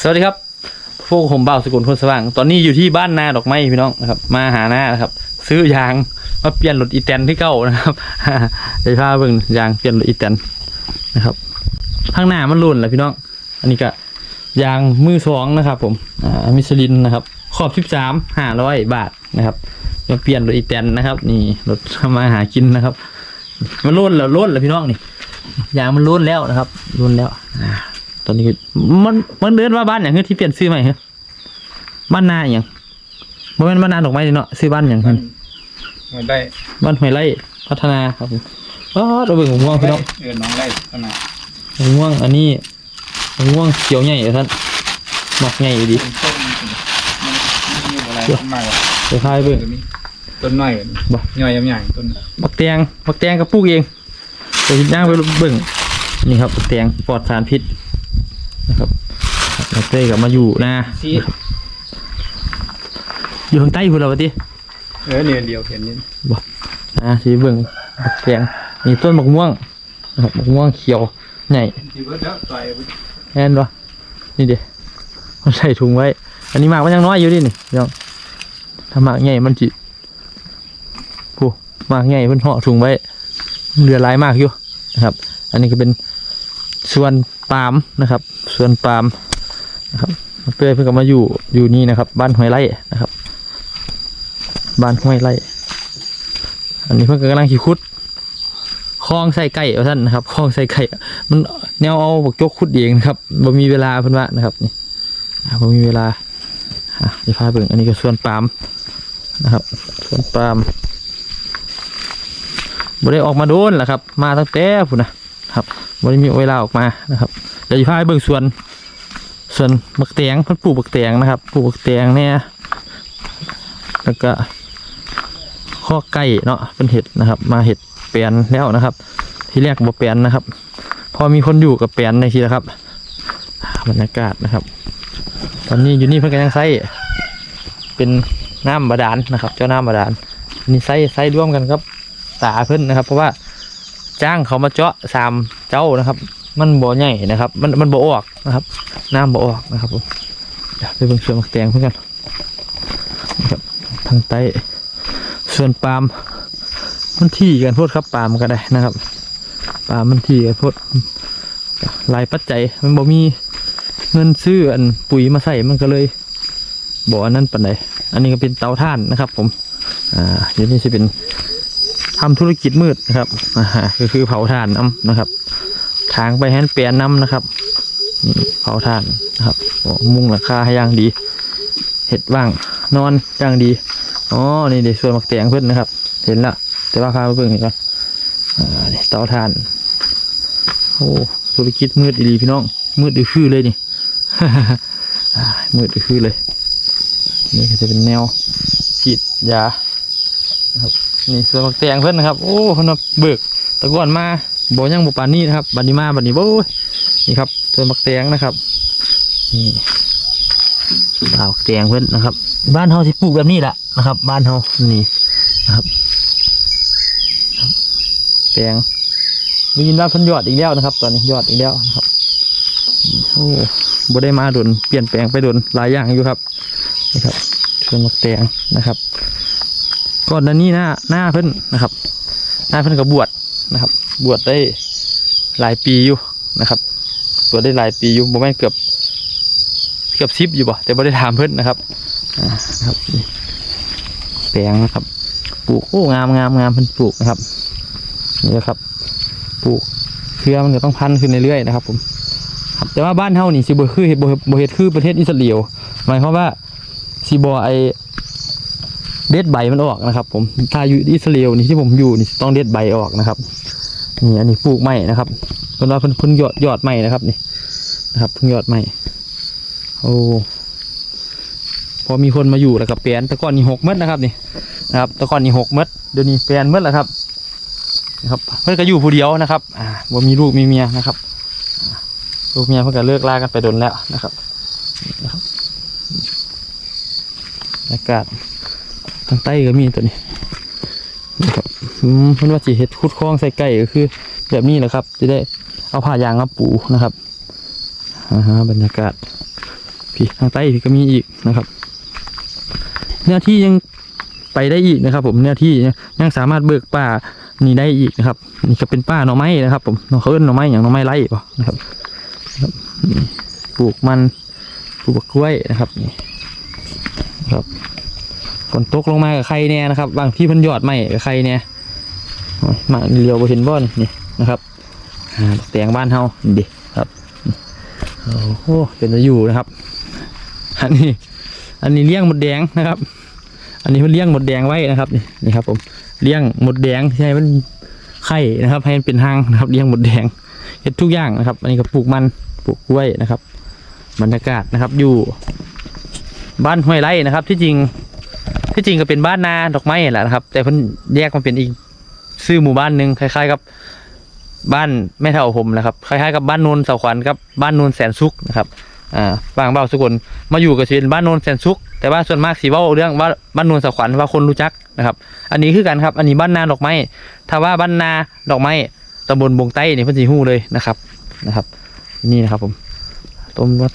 สวัสดีครับ พวกผมเบาสกุลคนสว่าง ตอนนี้อยู่ที่บ้านนาดอกไม้พี่น้องนะครับ มาหาหน้านะครับ ซื้อยางมาเปลี่ยนรถอีแตนที่เก่านะครับเดี๋ยวพาเบิ่งยางเปลี่ยนรถอีแตนนะครับ ข้างหน้ามันรุ่นแหละพี่น้อง อันนี้ก็ยางมือสองนะครับ ผม อ่า มิชลินนะครับ ขอบสิบสามห้าร้อยบาทนะครับ มาเปลี่ยนรถอีแตนนะครับ นี่รถมาหากินนะครับ มันรุ่นแล้วรุ่นแล้วพี่น้องนี่ยางมันรุ่นแล้วนะครับรุ่นแล้วอ่า ตอนนี้มันมันเดินว่าบ้านอย่างที่เปลี่ยนซื้อใหม่เหรอบ้านนาอย่างบ่แม่นบ้านนาดอกไม้นี่เนาะซื้อบ้านอย่างมันมันได้บ้านห้วยไร่พัฒนาครับผมอ๋อเราเบิ่งของม่วงพี่น้องเออน้องไล่ขนาดของม่วงอันนี้ของม่วงเขียวใหญ่ท่านหมักใหญ่ดีเป็นต้นมันมันมีอะไรมากกว่าเดี๋ยวพาไปเบิ่งตัวนี้ต้นน้อยกว่านี้บ่ย่อยยำใหญ่ต้นบักแตงบักแตงกับปลูกเองเดี๋ยวย่างไปเบิ่งนี่ครับบักแตงปลอดสารพิษนะครับแล้ว เต้กับมาอยู่นะซีอยู่ข้างใต้พุ่นเราปะติเออเนี่ยเดียวเห็นนี่อ่าสีเบิ่งบักแตงมีต้นบักม่วงนะครับบักม่วงเขียวใหญ่ทีเบิร์ดแล้วต่อยไปแน่นปะนี่เดีมันใส่ถุงไว้ อันนี้หมากมันยังน้อยอยู่ดินี่พี่น้องถ้าหมากใหญ่มันจิผู้หมากใหญ่เพิ่นห่อถุงไว้เหลือหลายมากอยู่นะครับ อันนี้ก็เป็นสวนปาล์มนะครับสวนปาล์ม นะครับเพื่อเพิ่งก็มาอยู่อยู่นี่นะครับ บ้านห้วยไร่นะครับ บ้านห้วยไร่ อันนี้เพิ่งก็กำลังขี่คุดคลองใส่ไก่ท่านนะครับคลองใส่ไก่มันแนวเอาบกจกคุดเองนะครับบ่มีเวลาเพิ่นว่านะครับนี่บ่มีเวลาอะพาเบิ่งอันนี้ก็สวนปาล์มนะครับสวนปาล์มบ่ได้ออกมาโดนแหละครับ มาตั้งแต่พุ่นนะครับบ่ได้มีเวลาออกมานะครับเดี๋ยวจะพาไปเบิ่งสวน สวนบักแตงเพิ่นปลูกบักแตงนะครับปลูกบักแตงเนี่ยแล้วก็ข้อไก่เนาะเป็นเห็ดนะครับ มาเห็ดเปลี่ยนแล้วนะครับ ที่แรกบ่เปลี่ยนนะครับ พอมีคนอยู่กับเปลี่ยนในทีนะครับบรรยากาศนะครับ ตอนนี้อยู่นี่เพิ่นก็ยังใส่เป็นน้ำบาดาลนะครับ เจ้าน้ำบาดาลนนี่ใส่ใส่ร่วมกันครับตาเพิ่นนะครับ เพราะว่าจ้างเขามาเจาะสามเจ้านะครับ มันบ่อใหญ่นะครับ มันมันบ่ออกนะครับ น้ำบ่ออกนะครับผมเดี๋ยวไปเบิ่งสวนมักแตงเพื่อนกันนะครับทางใต้ส่วนปาล์มมันที่กันพดครับปาล์มก็ได้นะครับปาล์มมันที่กันพดหลายปัจจัยมันบ่มีเงินซื้ออันปุ๋ยมาใส่มันก็เลยบ่อันนั้นปันใดอันนี้ก็เป็นเตาถ่านนะครับ ผม อ่าเดี๋ยวนี้จะเป็นทำธุรกิจมืดนะครับอ่าก็คือเผาถ่านน้ำนะครับ ทางไปแฮนเปลี่ยนน้ำนะครับนี่เผาถ่านนะครับโอ้มุ่งราคาให้ย่างดี เห็ดว่างนอนย่างดีอ๋อนี่เดี๋ยวส่วนมักแตงเพิ่อนนะครับ เห็นละแต่ว่าพาเบิ่งอีกก่อนอ่านี่เตาถ่านโอ้ธุรกิจมืดดีพี่น้อง มืดดือคือเลยนี่มืดดือคือเลย นี่ก็จะเป็นแนวฉีดยานะครับนี่ส่วนมักแตงเพิ่อนนะครับ โอ้เพิ่นมาเบิกตะกอนมา บ่ยังบ่ปานนี้นะครับบัดนี้มาบัดนี้โอ้ยนี่ครับส่วนมักแตงนะครับนี่ดาวแตงเพิ่นนะครับ บ้านเฮาสิปลูกแบบนี้แหละนะครับ บ้านเฮานี่นะครับครับแตงมียินว่าพิ่นยอดอีกแล้วนะครับ ตอนนี้ยอดอีกแล้วนะครับโอ้บ่ได้มาโดนเปลี่ยนแปลงไปโดนหลายอย่างอยู่ครับนี่ครับส่วนมะแตงนะครับก่อนหน้านี้หน้าหน้าเพิ่นนะครับ หน้าเพิ่นก็บวชนะครับ บวชได้หลายปีอยู่นะครับบวชได้หลายปีอยู่บ่แม่นเกือบ เกือบชิปอยู่บ่แต่บ่ได้ถามเพิ่นนะครับอ่านะครับแปลงนะครับ ปลูกโอ้งามงามงามเพิ่นปลูกนะครับนี่นะครับ ปลูกเครือมันก็ต้องพันขึ้นเรื่อยๆนะครับ ผมครับแต่ว่าบ้านเฮานี่สิบ่คือเฮ็ดบ่บ่เฮ็ดคือประเทศอิสราเอลหมายความว่าสิบ่ไอเด็ดใบมันออกนะครับ ผมถ้าอยู่อิสราเอลนี่ที่ผมอยู่นี่ต้องเด็ดใบออกนะครับ นี่อันนี้ปลูกใหม่นะครับเพิ่นว่าเพิ่นเพิ่งยอดยอดใหม่นะครับนี่นะครับเพิ่งยอดใหม่โอ้พอมีคนมาอยู่แล้วก็เปลนต่ก่อนนี่หกเมตรนะครับนี่นะครับต่ก่อนนี่หกเมตรเดี๋ยวนี้เปลนเมตรแล้วครับนะครับเพื่อนก็อยู่ผู้เดียวนะครับอ่าบ่มีลูกมีเมียนะครับลูกเมียเพื่อนก็เลิกลากันไปโดนแล้วนะครับนะครับบรรยากาศทางใต้ก็มีตัวนี้ อืมเพื่นว่าจีเห็ดคุดคลองใส่ไก่ก็คือ แบบนี้แหละครับ จะได้เอาผ้ายางมาปูนะครับอ่าฮะบรรยากาศพี่ทางใต้พี่ก็มีอีกนะครับเนื้อที่ยังไปได้อีกนะครับ ผมเนื้อที่ยังสามารถเบิกป่านี่ได้อีกนะครับ นี่ก็เป็นป่าหน่อไม้นะครับ ผมเนาะเขาเอิ้นหน่อไม้อย่างหน่อไม้ไร่ป่ะนะครับปลูกมันปลูกกล้วยนะครับนี่ครับฝนตกลงมากับใครเนี่ยนะครับ บางที่พันยอดไม้กับใครเนี่ย มาเรียวบ่เห็นบ่นนี่นะครับอ่าแตงบ้านเฮาดิครับโอ้เป็นจะอยู่นะครับ อันนี้อันนี้เลี้ยงหมดแดงนะครับ อันนี้เพิ่นเลี้ยงหมดแดงไว้นะครับนี่นี่ครับ ผมเลี้ยงหมดแดงใช่มันไข่นะครับ ให้มันเป็นหางนะครับเลี้ยงหมดแดงเห็ดทุกอย่างนะครับ อันนี้ก็ปลูกมันปลูกกล้วยนะครับบรรยากาศนะครับอยู่บ้านห้วยไร่นะครับ ที่จริงที่จริงก็เป็นบ้านนาดอกไม้แหละนะครับ แต่เพิ่นแยกมาเป็นอีก ชื่อหมู่บ้านหนึ่งคล้าย ๆ กับบ้านแม่เท่าผมนะครับ คล้ายๆกับบ้านโนนเสาขวัญกับบ้านโนนแสนสุขนะครับอ่าบางเบาสุกลมาอยู่กับชีวิตบ้านโนนแสนสุขแต่ว่าส่วนมากสีว่าเรื่องว่าบ้านโนนสะขวัญว่าคนรู้จักนะครับ อันนี้คือกันครับ อันนี้บ้านนาดอกไม้ถ้าว่าบ้านนาดอกไม้ตำบลบงใต้นี่เพิ่นสีหู้เลยนะครับนะครับ นี่นะครับผมตมวัด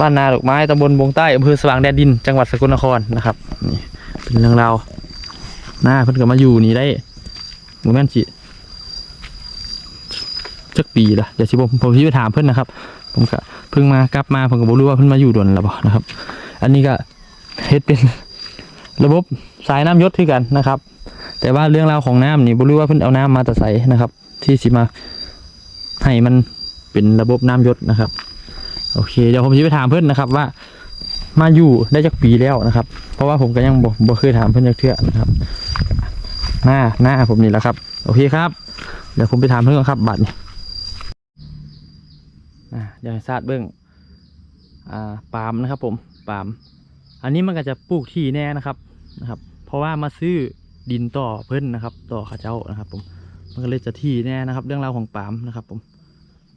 บ้านนาดอกไม้ตำบลบงใต้อำเภอสว่างแดนดิน จังหวัดสกลนครนะครับนี่เป็นเรื่องราวหน้าเพิ่นก็มาอยู่นี่ได้ โมเมนต์สิจักปีละเดี๋ยวสิผมผมที่ไปถามเพิ่อนนะครับ ผมก็เพิ่งมากลับมาผมก็บ่รู้ว่าเพิ่นมาอยู่ด่วนแล้วบ่นะครับ อันนี้ก็เฮ็ดเป็นระบบสายน้ำยศที่กันนะครับ แต่ว่าเรื่องราวของน้ำนี่บ่รู้ว่าเพิ่นเอาน้ำมาแต่ใสนะครับ ที่สิมาให้มันเป็นระบบน้ำยศนะครับ โอเค เดี๋ยวผมจะไปถามเพิ่อนนะครับ ว่ามาอยู่ได้จักปีแล้วนะครับ เพราะว่าผมก็ยังบ่บ่เคยถามเพิ่อนจักเทื่อนะครับ หน้าหน้าผมนี่แหละครับ โอเคครับ เดี๋ยวผมไปถามเพิ่นก่อนครับบัตรนี่เดี๋ยวให้ทราบเบื้องอ่าปาล์มนะครับ ผมปาล์มอันนี้มันก็จะปลูกที่แน่นะครับนะครับ เพราะว่ามาซื้อดินต่อเพิ่นนะครับ ต่อข้าเจ้านะครับ ผมมันก็เลยจะที่แน่นะครับ เรื่องราวของปาล์มนะครับ ผม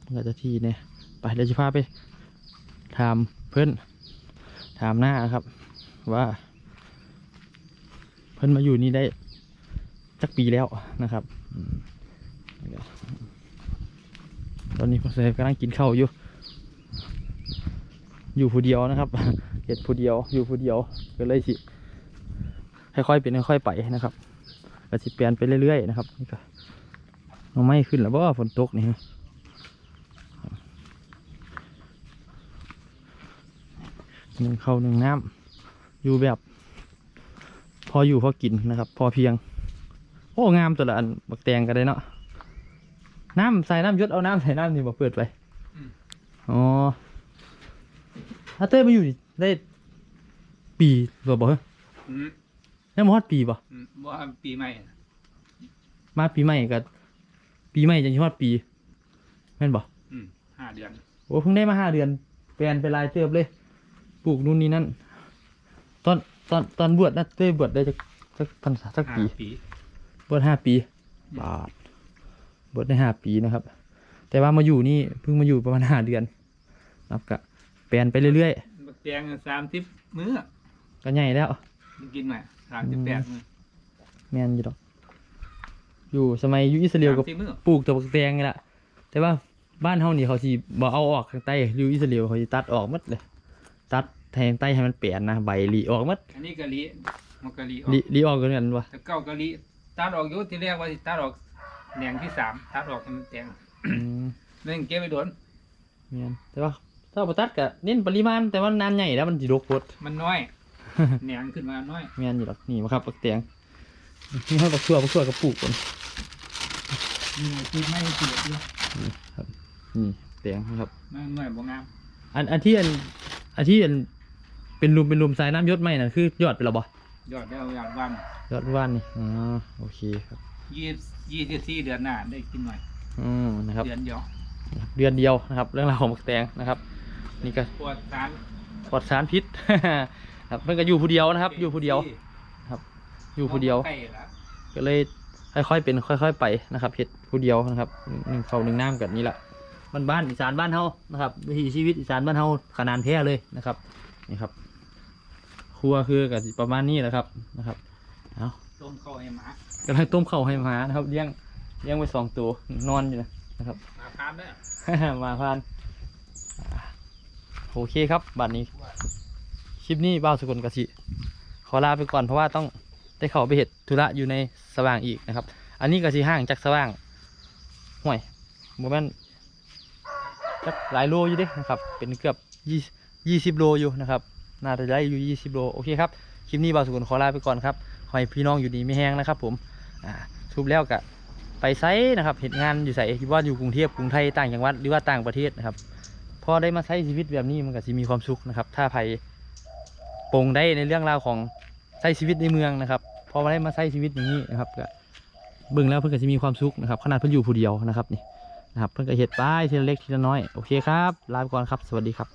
มันก็จะที่แน่ไปเดี๋ยวจะพาไปถามเพิ่นถามหน้าครับ ว่า เพิ่นมาอยู่นี่ได้ จักปีแล้วนะครับตอนนี้ผมเซฟกำลังกินข้าวอยู่ อยู่ผู้เดียวนะครับเห็ดผู้เดียว อยู่ผู้เดียวก็เลยสิค่อยๆเป็นค่อยๆไปนะครับก็สิเปลี่ยนไปเรื่อยๆนะครับนี่ก็เอาไม่ขึ้นแล้วเพราะว่าฝนตกนี่ฮะหนึ่งเข้าวหนึ่งน้ำอยู่แบบ พออยู่พอกินนะครับ พอเพียง อ้งามตัวละอันบักแตงก็ได้เนาะน้ำใส่น้ำยศเอาน้ำใส่น้ำนี่มาเปิดไปอ๋อถ้าเต้ยมาอยู่นี่ได้ปีบ่บ่เฮ้ยอืมยังบ่ฮอดปีบ่อืมว่าปีใหม่น่ะมาปีใหม่กับปีใหม่จะฮอดปีแม่นบ่อืมห้าเดือนโอ้เพิ่งได้มาห้าเดือนเปลี่ยนไปหลายเติบเลย ปลูกนู่นนี่นั่นตอนตอนตอนบวชนะเต้ยบวชได้จักจักพรรษาจักห้าปีปี บวชห้าปี บาทบวชได้ห้าปีนะครับ แต่ว่ามาอยู่นี่เพิ่งมาอยู่ประมาณห้าเดือนนะครับก็เปลี่ยนไปเรื่อยบักแตงสามสิบมื้อๆ ก็ใหญ่แล้วกินไหมสามสิบแปดมื้อแม่นอยู่ดอก อยู่สมัยอยู่อิสราเอลกับสามสิบมื้อปลูกแต่บักแตงนี่แหละแต่ว่าบ้านเฮานี่เขาสิบ่เอาออกข้างใต้อยู่อิสราเอลเขาสิตัดออกหมดเลย ตัดแทงใต้ให้มันเปลี่ยนนะ ใบหลีออกหมดอันนี้กะลิมันกะลิออกหลีหลีออกกันกันวะแต่เก้ากะลิ ตัดออกอยู่ที่แรกว่าสิตัดออกแหนงที่สามตัดออกให้มันแตงอืมนั่นเก็บไปโดนแม่นแต่ว่าถ้าบ่ตัดก็เน้นปริมาณแต่ว่านานใหญ่แล้วมันสิรกโพด มันน้อย แหนงขึ้นมาน้อยแม่นอยู่ดอกนี่มาครับบักแตงนี่เฮาบักทั่วบักทั่วก็ปลูกกันนี่คือไม่เกลียดเลยนี่แตงนะครับ มันน้อยบ่งามอันอันที่อันอันที่อันเป็นรูมเป็นรูมทรายน้ำยศไหมน่ะคือยอดไปแล้วบ่ ยอดแล้วยอดวันยอดว่านนี่อ๋อโอเคครับยี่ยี่สิบสี่เดือนหน้าได้กินหน่อย อืมนะครับ เดือนเดียวเดือนเดียวนะครับ เรื่องราวของหมักแตงนะครับ นี่ก็ปวดสารปลอดสารพิษครับเพิ่นก็อยู่ผู้เดียวนะครับ อยู่ผู้เดียวอยู่ผู้เดียวใกล้ละก็เลยค่อยๆเป็นค่อย ๆ ไปนะครับเฮ็ดผู้เดียวนะครับหนึ่งเขาวหนึ่งน้ำกันนี่แหละบ้านบ้านอีสานบ้านเฮานะครับวิถีชีวิตอีสานบ้านเฮาขนาดแท้เลยนะครับนี่ครับ ครัวคือกับประมาณนี้แหละครับนะครับเอาต้มข้าวให้หมากำลังต้มข้าวให้หมานะครับเลี้ยงเลี้ยงไว้สองตัวนอนอยู่นะมาพานได้อมาพานอ่าโหโอเคครับบัดนี้ คลิปนี้บ้าวสกุลกสิขอลาไปก่อนเพราะว่าต้องได้เข้าไปเหตุธุระอยู่ในสว่างอีกนะครับ อันนี้ก็สิห่างจากสว่างห่วยโมเมนจักหลายโลอยู่เด้นะครับ เป็นเกือบยี่ยี่สิบโลอยู่นะครับ น่าจะได้อยู่ยี่สิบโลโอเคครับคลิปนี้บ่าวสกุลขอลาไปก่อนครับขอให้พี่น้องอยู่ดีไม่แห้งนะครับผมอ่าทุบแล้วกะไปไซนะครับเห็นงานอยู่ใส่ที่ว่าอยู่กรุงเทพกรุงไทยต่างจังหวัดหรือว่าต่างประเทศนะครับพอได้มาใช้ชีวิตแบบนี้มันก็สิมีความสุขนะครับ ถ้าใครปงได้ในเรื่องราวของใช้ชีวิตในเมืองนะครับพอมาได้มาใช้ชีวิตอย่างนี้นะครับก็เบิ่งแล้วเพื่อนก็จะมีความสุขนะครับ ขนาดเพื่อนอยู่ผู้เดียวนะครับนี่นะครับ เพื่อนก็เห็ดป้ายทีละเล็กทีละน้อย โอเคครับลาไปก่อนครับ สวัสดีครับ